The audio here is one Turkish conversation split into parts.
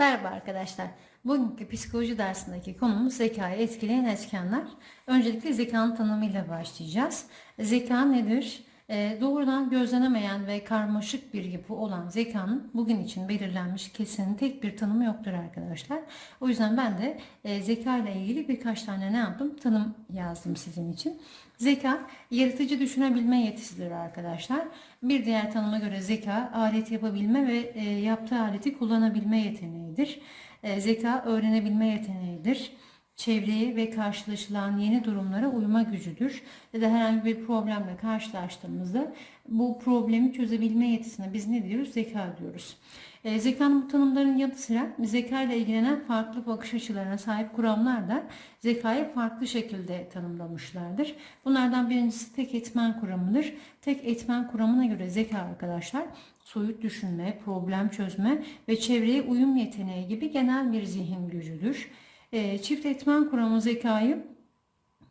Merhaba arkadaşlar. Bugünkü psikoloji dersindeki konumuz zekayı etkileyen etkenler. Öncelikle zekanın tanımıyla başlayacağız. Zeka nedir? Ee, doğrudan gözlenemeyen ve karmaşık bir yapı olan zekanın bugün için belirlenmiş kesin tek bir tanımı yoktur arkadaşlar. O yüzden ben de e, zeka ile ilgili birkaç tane ne yaptım? Tanım yazdım sizin için. Zeka, yaratıcı düşünebilme yetisidir arkadaşlar. Bir diğer tanıma göre zeka, alet yapabilme ve e, yaptığı aleti kullanabilme yeteneğidir. E, zeka, öğrenebilme yeteneğidir. Çevreye ve karşılaşılan yeni durumlara uyma gücüdür. Ya da herhangi bir problemle karşılaştığımızda bu problemi çözebilme yetisine biz ne diyoruz? Zeka diyoruz. E, zekanın bu tanımların yanı sıra zeka ile ilgilenen farklı bakış açılarına sahip kuramlar da zekayı farklı şekilde tanımlamışlardır. Bunlardan birincisi tek etmen kuramıdır. Tek etmen kuramına göre zeka arkadaşlar soyut düşünme, problem çözme ve çevreye uyum yeteneği gibi genel bir zihin gücüdür. E, çift etmen kuramı zekayı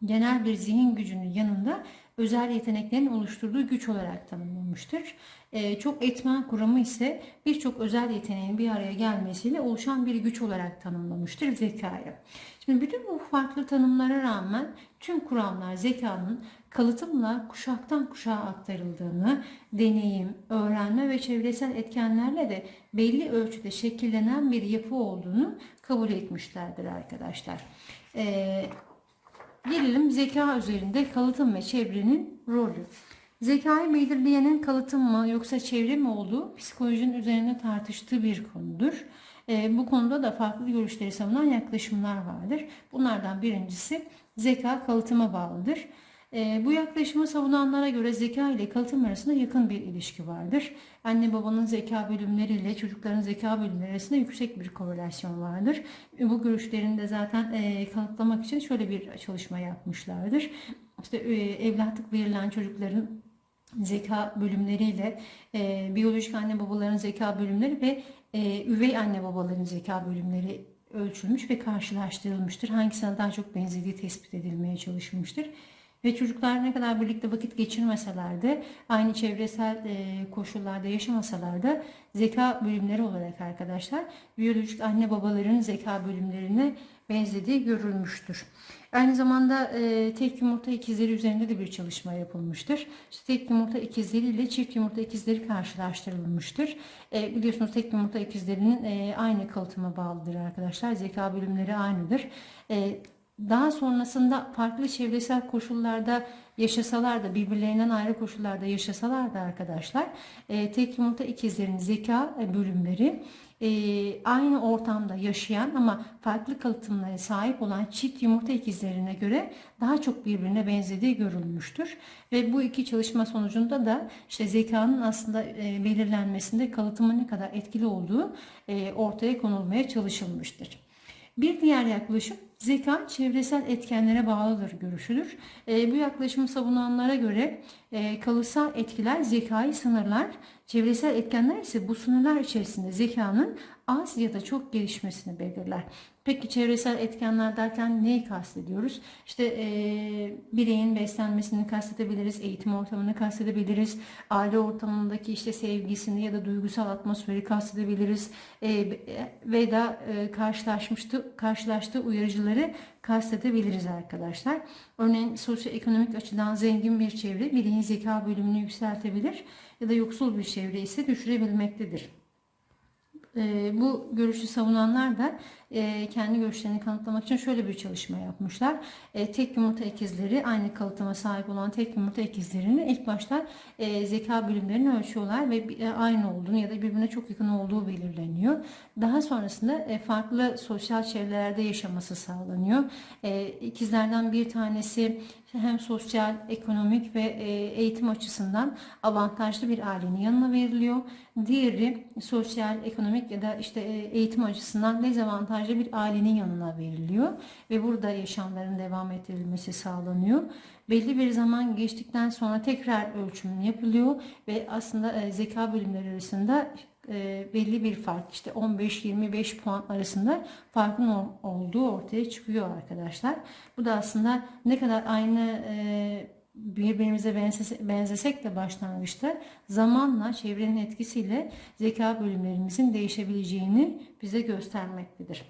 genel bir zihin gücünün yanında özel yeteneklerin oluşturduğu güç olarak tanımlamıştır. E, çok etmen kuramı ise birçok özel yeteneğin bir araya gelmesiyle oluşan bir güç olarak tanımlamıştır zekayı. Şimdi bütün bu farklı tanımlara rağmen tüm kuramlar zekanın kalıtımla kuşaktan kuşağa aktarıldığını, deneyim, öğrenme ve çevresel etkenlerle de belli ölçüde şekillenen bir yapı olduğunu kabul etmişlerdir arkadaşlar. Ee, gelelim zeka üzerinde kalıtım ve çevrenin rolü. Zekayı belirleyenin kalıtım mı yoksa çevre mi olduğu psikolojinin üzerine tartıştığı bir konudur. E, bu konuda da farklı görüşleri savunan yaklaşımlar vardır. Bunlardan birincisi zeka kalıtıma bağlıdır. E, bu yaklaşımı savunanlara göre zeka ile kalıtım arasında yakın bir ilişki vardır. Anne babanın zeka bölümleri ile çocukların zeka bölümleri arasında yüksek bir korelasyon vardır. E, bu görüşlerini de zaten e, kanıtlamak için şöyle bir çalışma yapmışlardır. İşte e, evlatlık verilen çocukların zeka bölümleriyle e, biyolojik anne babaların zeka bölümleri ve e, üvey anne babaların zeka bölümleri ölçülmüş ve karşılaştırılmıştır. Hangisine daha çok benzediği tespit edilmeye çalışılmıştır. Ve çocuklar ne kadar birlikte vakit geçirmeseler de aynı çevresel e, koşullarda yaşamasalar da zeka bölümleri olarak arkadaşlar biyolojik anne babaların zeka bölümlerine benzediği görülmüştür. Aynı zamanda e, tek yumurta ikizleri üzerinde de bir çalışma yapılmıştır. İşte tek yumurta ikizleri ile çift yumurta ikizleri karşılaştırılmıştır. E, biliyorsunuz tek yumurta ikizlerinin e, aynı kalıtıma bağlıdır arkadaşlar. Zeka bölümleri aynıdır. E, daha sonrasında farklı çevresel koşullarda yaşasalar da birbirlerinden ayrı koşullarda yaşasalar da arkadaşlar e, tek yumurta ikizlerin zeka e, bölümleri e, aynı ortamda yaşayan ama farklı kalıtımlara sahip olan çift yumurta ikizlerine göre daha çok birbirine benzediği görülmüştür. Ve bu iki çalışma sonucunda da işte zekanın aslında e, belirlenmesinde kalıtımın ne kadar etkili olduğu e, ortaya konulmaya çalışılmıştır. Bir diğer yaklaşım zeka çevresel etkenlere bağlıdır görüşüdür. E, bu yaklaşımı savunanlara göre e, kalıtsal etkiler zekayı sınırlar, çevresel etkenler ise bu sınırlar içerisinde zekanın az ya da çok gelişmesini belirler. Peki çevresel etkenler derken neyi kastediyoruz? İşte e, bireyin beslenmesini kastedebiliriz, eğitim ortamını kastedebiliriz, aile ortamındaki işte sevgisini ya da duygusal atmosferi kastedebiliriz e, ve da e, karşılaşmıştı, karşılaştığı uyarıcıları kastedebiliriz arkadaşlar. Örneğin sosyoekonomik açıdan zengin bir çevre bireyin zeka bölümünü yükseltebilir ya da yoksul bir çevre ise düşürebilmektedir. E, bu görüşü savunanlar da e, kendi görüşlerini kanıtlamak için şöyle bir çalışma yapmışlar. E, tek yumurta ikizleri aynı kalıtıma sahip olan tek yumurta ikizlerini ilk başta e, zeka bölümlerini ölçüyorlar ve e, aynı olduğunu ya da birbirine çok yakın olduğu belirleniyor. Daha sonrasında e, farklı sosyal çevrelerde yaşaması sağlanıyor. E, ikizlerden bir tanesi hem sosyal, ekonomik ve e, eğitim açısından avantajlı bir ailenin yanına veriliyor. Diğeri sosyal, ekonomik ya da işte e, eğitim açısından dezavantajlı bir ailenin yanına veriliyor ve burada yaşamların devam ettirilmesi sağlanıyor. Belli bir zaman geçtikten sonra tekrar ölçüm yapılıyor ve aslında e, zeka bölümleri arasında belli bir fark işte 15-25 puan arasında farkın olduğu ortaya çıkıyor arkadaşlar. Bu da aslında ne kadar aynı birbirimize benzese- benzesek de başlangıçta zamanla çevrenin etkisiyle zeka bölümlerimizin değişebileceğini bize göstermektedir.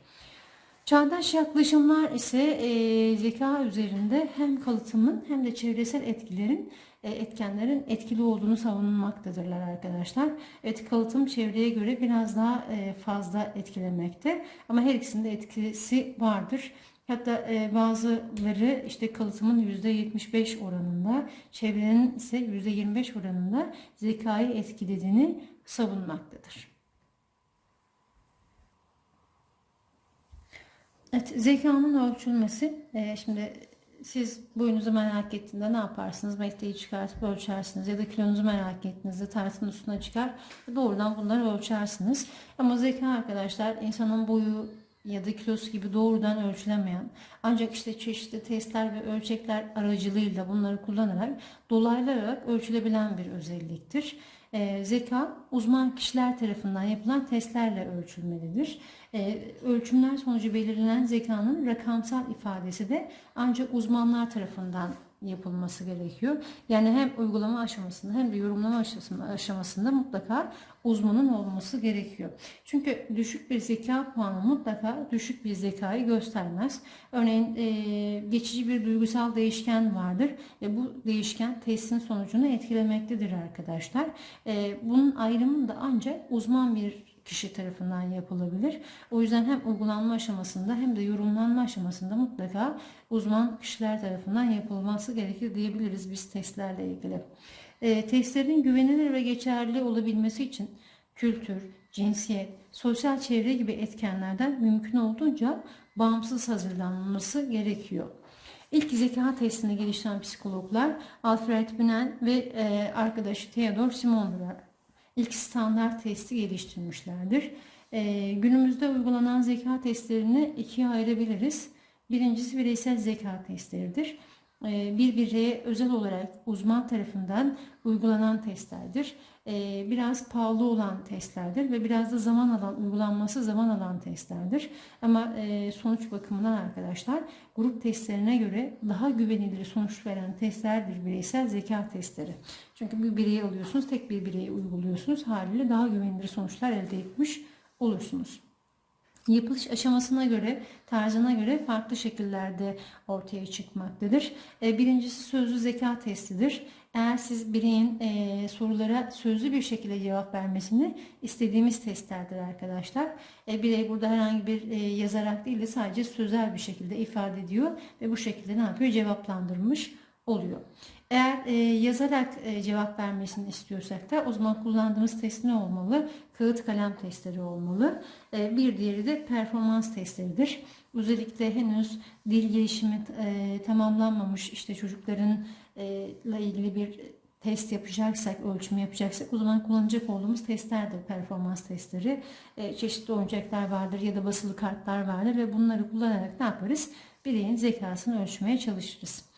Çağdaş yaklaşımlar ise e, zeka üzerinde hem kalıtımın hem de çevresel etkilerin e, etkenlerin etkili olduğunu savunmaktadırlar arkadaşlar. Evet kalıtım çevreye göre biraz daha e, fazla etkilemekte ama her ikisinde etkisi vardır. Hatta e, bazıları işte kalıtımın %75 oranında, çevrenin ise %25 oranında zekayı etkilediğini savunmaktadır. Evet, zekanın ölçülmesi. Ee, şimdi siz boyunuzu merak ettiğinde ne yaparsınız? Metreyi çıkartıp ölçersiniz ya da kilonuzu merak ettiğinizde tartının üstüne çıkar doğrudan bunları ölçersiniz. Ama zeka arkadaşlar insanın boyu ya da kilosu gibi doğrudan ölçülemeyen ancak işte çeşitli testler ve ölçekler aracılığıyla bunları kullanarak dolaylı olarak ölçülebilen bir özelliktir. Ee, zeka uzman kişiler tarafından yapılan testlerle ölçülmelidir. Ee, ölçümler sonucu belirlenen zekanın rakamsal ifadesi de ancak uzmanlar tarafından yapılması gerekiyor. Yani hem uygulama aşamasında hem de yorumlama aşamasında, mutlaka uzmanın olması gerekiyor. Çünkü düşük bir zeka puanı mutlaka düşük bir zekayı göstermez. Örneğin e, geçici bir duygusal değişken vardır ve bu değişken testin sonucunu etkilemektedir arkadaşlar. E, bunun ayrımını da ancak uzman bir kişi tarafından yapılabilir. O yüzden hem uygulanma aşamasında hem de yorumlanma aşamasında mutlaka uzman kişiler tarafından yapılması gerekir diyebiliriz biz testlerle ilgili. E, testlerin güvenilir ve geçerli olabilmesi için kültür, cinsiyet, sosyal çevre gibi etkenlerden mümkün olduğunca bağımsız hazırlanması gerekiyor. İlk zeka testini geliştiren psikologlar Alfred Binet ve e, arkadaşı Theodor Simon'dur ilk standart testi geliştirmişlerdir. Ee, günümüzde uygulanan zeka testlerini ikiye ayırabiliriz. Birincisi bireysel zeka testleridir. Ee, bir bireye özel olarak uzman tarafından uygulanan testlerdir. Ee, biraz pahalı olan testlerdir ve biraz da zaman alan, uygulanması zaman alan testlerdir. Ama e, sonuç bakımından arkadaşlar grup testlerine göre daha güvenilir sonuç veren testlerdir bireysel zeka testleri. Çünkü bir bireyi alıyorsunuz, tek bir bireyi uyguluyorsunuz. Haliyle daha güvenilir sonuçlar elde etmiş olursunuz. Yapılış aşamasına göre, tarzına göre farklı şekillerde ortaya çıkmaktadır. E, birincisi sözlü zeka testidir. Eğer siz bireyin e, sorulara sözlü bir şekilde cevap vermesini istediğimiz testlerdir arkadaşlar. E, birey burada herhangi bir e, yazarak değil de sadece sözel bir şekilde ifade ediyor ve bu şekilde ne yapıyor? Cevaplandırmış oluyor. Eğer e, yazarak e, cevap vermesini istiyorsak da o zaman kullandığımız test ne olmalı? Kağıt kalem testleri olmalı. E, bir diğeri de performans testleridir. Özellikle henüz dil gelişimi e, tamamlanmamış işte çocukların e, ilgili bir test yapacaksak, ölçüm yapacaksak o zaman kullanacak olduğumuz testlerdir performans testleri. E, çeşitli oyuncaklar vardır ya da basılı kartlar vardır ve bunları kullanarak ne yaparız? Bireyin zekasını ölçmeye çalışırız.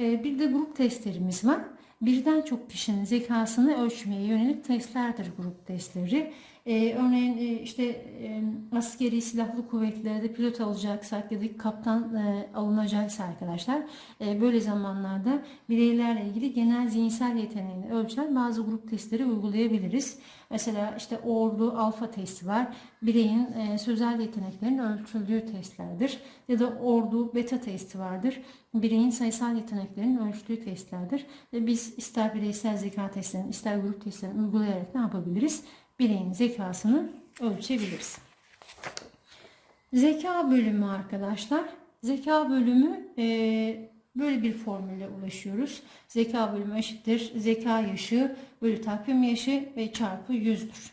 Ee, bir de grup testlerimiz var. Birden çok kişinin zekasını ölçmeye yönelik testlerdir grup testleri. Ee, örneğin e, işte e, askeri silahlı kuvvetlerde pilot alacaksak ya da kaptan e, alınacaksa arkadaşlar e, böyle zamanlarda bireylerle ilgili genel zihinsel yeteneğini ölçen bazı grup testleri uygulayabiliriz. Mesela işte ordu alfa testi var. Bireyin e, sözel yeteneklerinin ölçüldüğü testlerdir. Ya da ordu beta testi vardır. Bireyin sayısal yeteneklerinin ölçtüğü testlerdir. Ve biz ister bireysel zeka testlerini ister grup testlerini uygulayarak ne yapabiliriz? Bireyin zekasını ölçebiliriz. Zeka bölümü arkadaşlar. Zeka bölümü e, böyle bir formülle ulaşıyoruz. Zeka bölümü eşittir. Zeka yaşı bölü takvim yaşı ve çarpı yüzdür.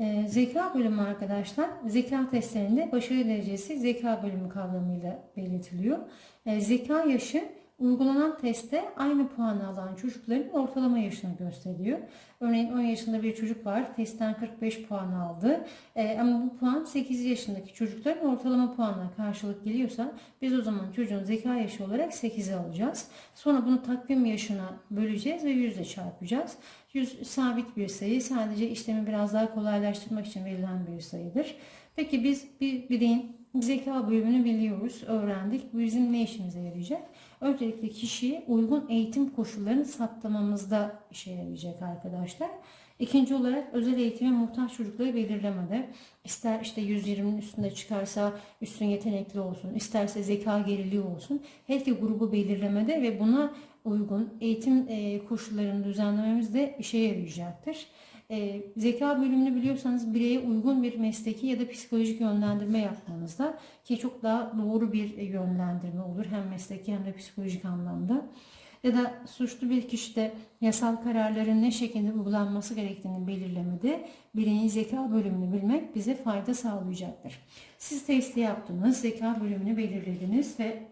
E, zeka bölümü arkadaşlar, zeka testlerinde başarı derecesi zeka bölümü kavramıyla belirtiliyor. E, zeka yaşı uygulanan testte aynı puanı alan çocukların ortalama yaşını gösteriyor. Örneğin 10 yaşında bir çocuk var. Testten 45 puan aldı. Ee, ama bu puan 8 yaşındaki çocukların ortalama puanına karşılık geliyorsa biz o zaman çocuğun zeka yaşı olarak 8'i alacağız. Sonra bunu takvim yaşına böleceğiz ve yüzle çarpacağız. 100 sabit bir sayı. Sadece işlemi biraz daha kolaylaştırmak için verilen bir sayıdır. Peki biz bir bireyin zeka bölümünü biliyoruz, öğrendik. Bu bizim ne işimize yarayacak? Öncelikle kişiye uygun eğitim koşullarını saptamamızda işe yarayacak arkadaşlar. İkinci olarak özel eğitime muhtaç çocukları belirlemede ister işte 120'nin üstünde çıkarsa üstün yetenekli olsun, isterse zeka geriliği olsun. Her iki grubu belirlemede ve buna uygun eğitim e, koşullarını düzenlememiz de işe yarayacaktır. E, zeka bölümünü biliyorsanız bireye uygun bir mesleki ya da psikolojik yönlendirme yapmanızda ki çok daha doğru bir yönlendirme olur hem mesleki hem de psikolojik anlamda ya da suçlu bir kişide yasal kararların ne şekilde uygulanması gerektiğini belirlemede bireyin zeka bölümünü bilmek bize fayda sağlayacaktır. Siz testi yaptınız, zeka bölümünü belirlediniz ve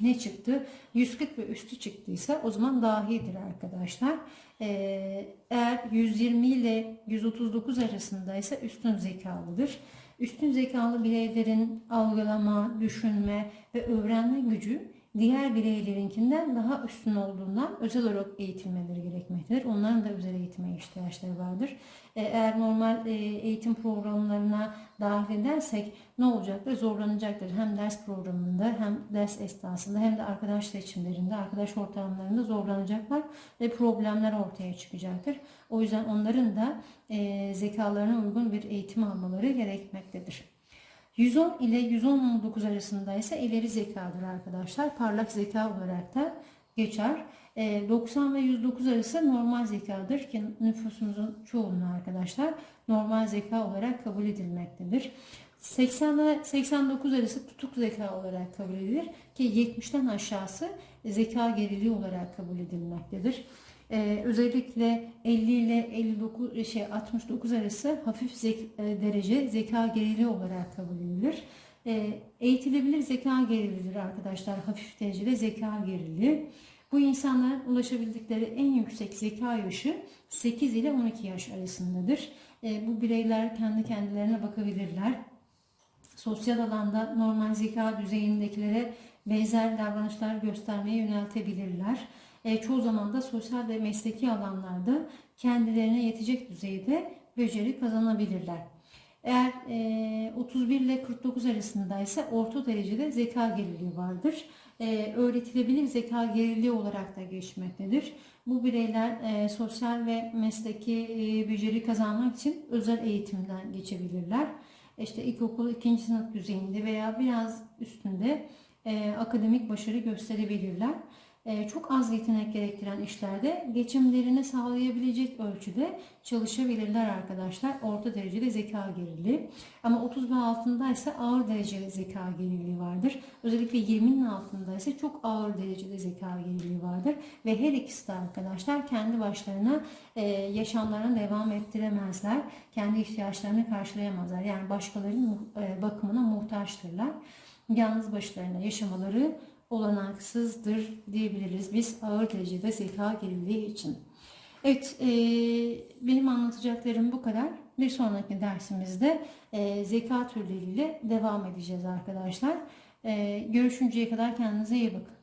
ne çıktı? 140 ve üstü çıktıysa o zaman dahidir arkadaşlar. Ee, eğer 120 ile 139 arasındaysa üstün zekalıdır. Üstün zekalı bireylerin algılama, düşünme ve öğrenme gücü diğer bireylerinkinden daha üstün olduğundan özel olarak eğitilmeleri gerekmektedir. Onların da özel eğitime ihtiyaçları vardır. E, Eğer normal e, eğitim programlarına dahil edersek ne olacaktır? Zorlanacaktır. Hem ders programında hem ders esnasında hem de arkadaş seçimlerinde, arkadaş ortamlarında zorlanacaklar ve problemler ortaya çıkacaktır. O yüzden onların da e, zekalarına uygun bir eğitim almaları gerekmektedir. 110 ile 119 arasında ise ileri zekadır arkadaşlar. Parlak zeka olarak da geçer. E, 90 ve 109 arası normal zekadır ki nüfusumuzun çoğunluğu arkadaşlar normal zeka olarak kabul edilmektedir. 80 ile 89 arası tutuk zeka olarak kabul edilir ki 70'ten aşağısı zeka geriliği olarak kabul edilmektedir. Ee, özellikle 50 ile 59 şey 69 arası hafif zek- e, derece zeka geriliği olarak kabul edilir. Ee, eğitilebilir zeka geriliğidir arkadaşlar. Hafif derecede zeka geriliği. Bu insanların ulaşabildikleri en yüksek zeka yaşı 8 ile 12 yaş arasındadır. Ee, bu bireyler kendi kendilerine bakabilirler. Sosyal alanda normal zeka düzeyindekilere benzer davranışlar göstermeye yöneltebilirler. E, çoğu zaman da sosyal ve mesleki alanlarda kendilerine yetecek düzeyde beceri kazanabilirler. Eğer e, 31 ile 49 arasındaysa orta derecede zeka geriliği vardır. E, öğretilebilir zeka geriliği olarak da geçmektedir. Bu bireyler e, sosyal ve mesleki e, beceri kazanmak için özel eğitimden geçebilirler. İşte ilkokul ikinci sınıf düzeyinde veya biraz üstünde e, akademik başarı gösterebilirler. E, çok az yetenek gerektiren işlerde geçimlerini sağlayabilecek ölçüde çalışabilirler arkadaşlar. Orta derecede zeka geriliği. Ama 30 ve altındaysa ağır derecede zeka geriliği vardır. Özellikle 20'nin altındaysa çok ağır derecede zeka geriliği vardır. Ve her ikisi de arkadaşlar kendi başlarına e, yaşamlarına devam ettiremezler. Kendi ihtiyaçlarını karşılayamazlar. Yani başkalarının e, bakımına muhtaçtırlar. Yalnız başlarına yaşamaları olanaksızdır diyebiliriz biz ağır derecede zeka geriliği için. Evet, e, benim anlatacaklarım bu kadar. Bir sonraki dersimizde e, zeka türleriyle devam edeceğiz arkadaşlar. E, görüşünceye kadar kendinize iyi bakın.